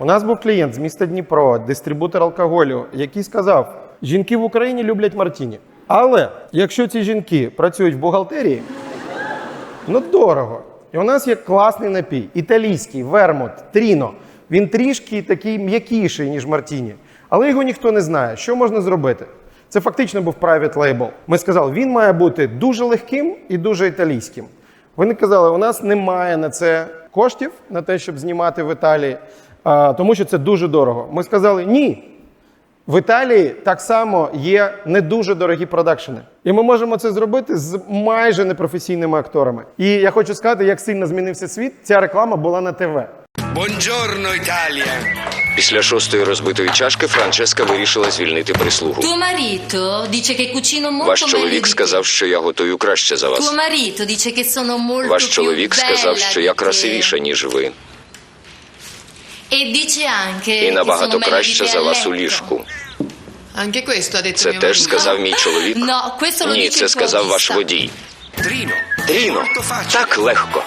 У нас був клієнт з міста Дніпро, дистрибутор алкоголю, який сказав: жінки в Україні люблять Мартіні. Але якщо ці жінки працюють в бухгалтерії, ну дорого. І у нас є класний напій, італійський, вермут, тріно. Він трішки такий м'якіший, ніж Мартіні. Але його ніхто не знає. Що можна зробити? Це фактично був private label. Ми сказали, він має бути дуже легким і дуже італійським. Вони казали, у нас немає на це коштів, на те, щоб знімати в Італії, тому що це дуже дорого. Ми сказали, ні. В Італії так само є не дуже дорогі продакшени. І ми можемо це зробити з майже непрофесійними акторами. І я хочу сказати, як сильно змінився світ. Ця реклама була на ТВ. Buongiorno Italia. Після шостої розбитої чашки Франческа вирішила звільнити прислугу. Tuo marito dice che cucino molto Ваш meglio чоловік di сказав, що я готую краще за Tuo вас. marito dice che sono molto Ваш più чоловік сказав, bella що di я te. красивіша, ніж ви, і набагато краще за вас у ліжку. Це теж сказав мій чоловік. Ні, це сказав ваш водій. Тріно, facile. так легко.